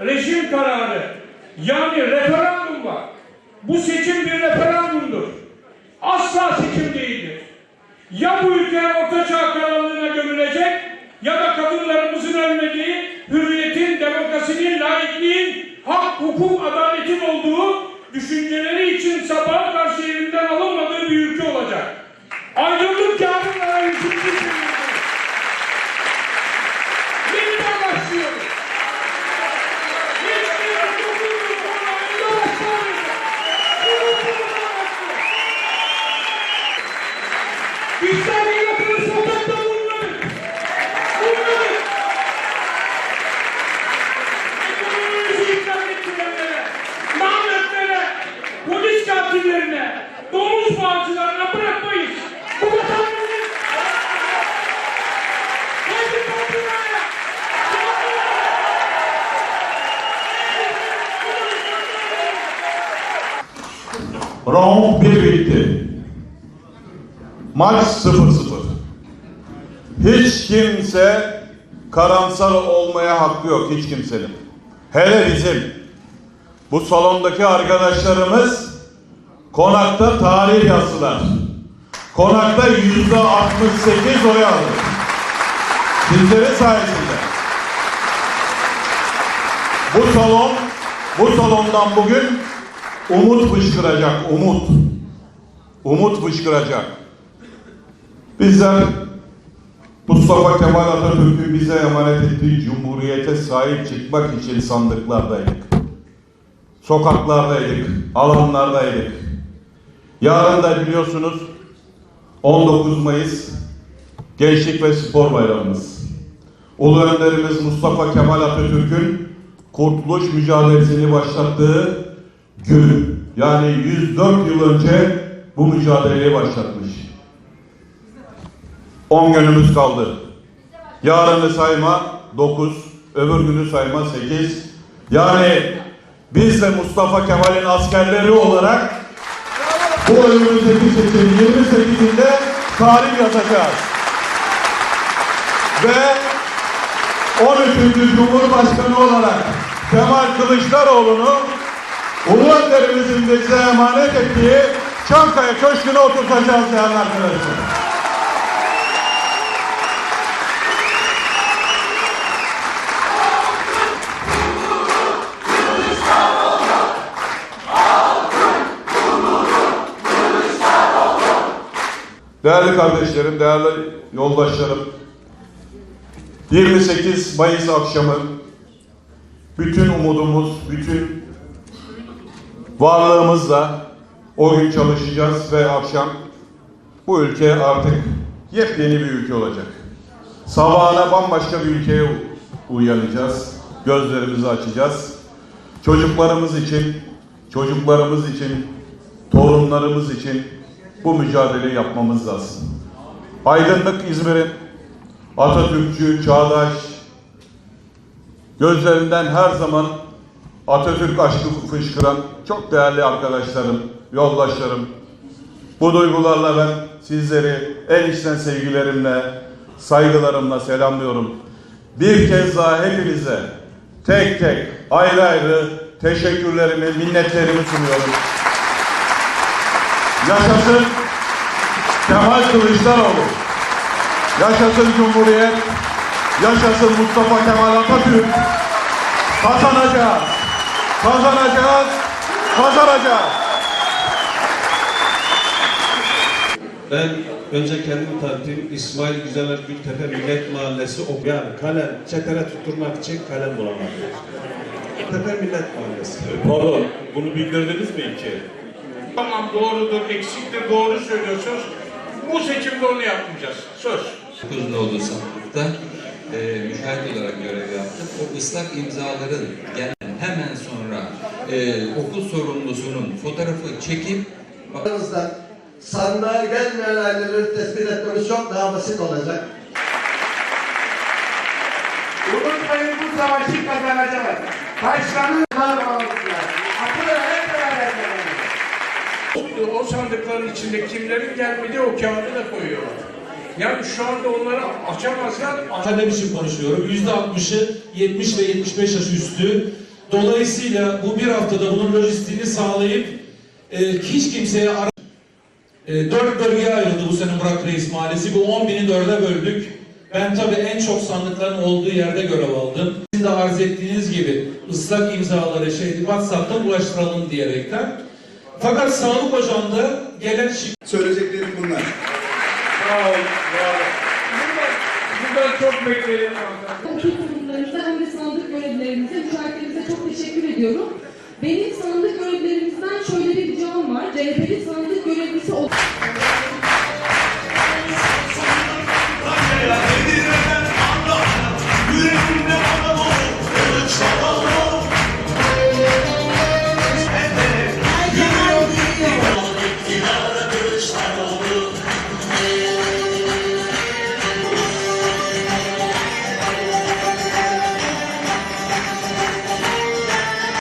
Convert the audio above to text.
Rejim kararı yani referandum var. Bu seçim bir referandumdur. Asla seçim değildir. Ya bu ülke orta çağ krallığına gömülecek ya da kadınlarımızın ölmediği, hürriyetin, demokrasinin, laikliğin, hak, hukuk, adaletin olduğu düşünceleri için sabaha Bizler yaratılış sokakta bunları. Bunları. Ekonomimizi ikram ettirenlere, mahvetlere, polis katillerine, domuz bağcılarına bırakmayız. Bu vatan bizim. Hadi kapılara. Round 1 bitti. Maç 0-0. Hiç kimse karamsar olmaya hakkı yok hiç kimsenin. Hele bizim. Bu salondaki arkadaşlarımız konakta tarih yazdılar. Konakta yüzde 68 oy aldı. Sizlerin sayesinde. Bu salon, bu salondan bugün umut fışkıracak, umut. Umut fışkıracak. Bizler Mustafa Kemal Atatürk'ün bize emanet ettiği cumhuriyete sahip çıkmak için sandıklardaydık. Sokaklardaydık, alanlardaydık. Yarın da biliyorsunuz 19 Mayıs Gençlik ve Spor Bayramımız. Ulu önderimiz Mustafa Kemal Atatürk'ün kurtuluş mücadelesini başlattığı gün yani 104 yıl önce bu mücadeleyi başlatmış. 10 günümüz kaldı. Yarını sayma 9, öbür günü sayma 8. Yani biz de Mustafa Kemal'in askerleri olarak bu önümüzdeki seçim 28'inde tarih yazacağız. Ve 13. Cumhurbaşkanı olarak Kemal Kılıçdaroğlu'nu Ulu Önderimizin bize emanet ettiği Çankaya Köşkü'ne oturtacağız değerli arkadaşlar. Değerli kardeşlerim, değerli yoldaşlarım, 28 Mayıs akşamı bütün umudumuz, bütün varlığımızla o gün çalışacağız ve akşam bu ülke artık yepyeni bir ülke olacak. Sabahına bambaşka bir ülkeye uyanacağız. Gözlerimizi açacağız. Çocuklarımız için, çocuklarımız için, torunlarımız için bu mücadeleyi yapmamız lazım. Aydınlık İzmir'in Atatürkçü, çağdaş, gözlerinden her zaman Atatürk aşkı fışkıran çok değerli arkadaşlarım, yoldaşlarım. Bu duygularla ben sizleri en içten sevgilerimle, saygılarımla selamlıyorum. Bir kez daha hepinize tek tek, ayrı ayrı teşekkürlerimi, minnetlerimi sunuyorum. Yaşasın Kemal Kılıçdaroğlu. Yaşasın Cumhuriyet. Yaşasın Mustafa Kemal Atatürk. Kazanacağız. Kazanacağız. Kazanacağız. Ben önce kendimi tanıtayım. İsmail Güzeler Gültepe Millet Mahallesi ok yani kalem, çetere tutturmak için kalem bulamadım. Tepe Millet Mahallesi. Pardon, bunu bildirdiniz mi ki? Tamam doğrudur, eksiktir, doğru söylüyorsunuz. Bu seçimde onu yapmayacağız. Söz. Kız ne olursa. da e, müşahit olarak görev yaptık. O ıslak imzaların gelen hemen sonra e, okul sorumlusunun fotoğrafı çekip Aramızda sandığa gelmeyen aileleri tespit etmemiz çok daha basit olacak. Unutmayın bu savaşı kazanacağız. Başkanın var olacak. O sandıkların içinde kimlerin gelmediği o kağıdı da koyuyorlar. Yani şu anda onları açamazlar. Akademi için konuşuyorum. Yüzde 60'ı 70 ve 75 yaş üstü. Dolayısıyla bu bir haftada bunun lojistiğini sağlayıp e, hiç kimseye ara... E, dört bölgeye ayrıldı bu sene Murat Reis Mahallesi. Bu 10 bini dörde böldük. Ben tabii en çok sandıkların olduğu yerde görev aldım. Sizin de arz ettiğiniz gibi ıslak imzaları şey WhatsApp'tan ulaştıralım diyerekten. Fakat Sağlık Ocağı'nda gelen şik Söyleyeceklerim bunlar. Sağ olun. Buradan çok bekleyelim. Okul kurumlarımıza hem de sandık görevlilerimize, müşahitlerimize çok teşekkür ediyorum. Benim sandık görevlilerimizden şöyle bir ricam var. CHP'li sandık görevlisi ol-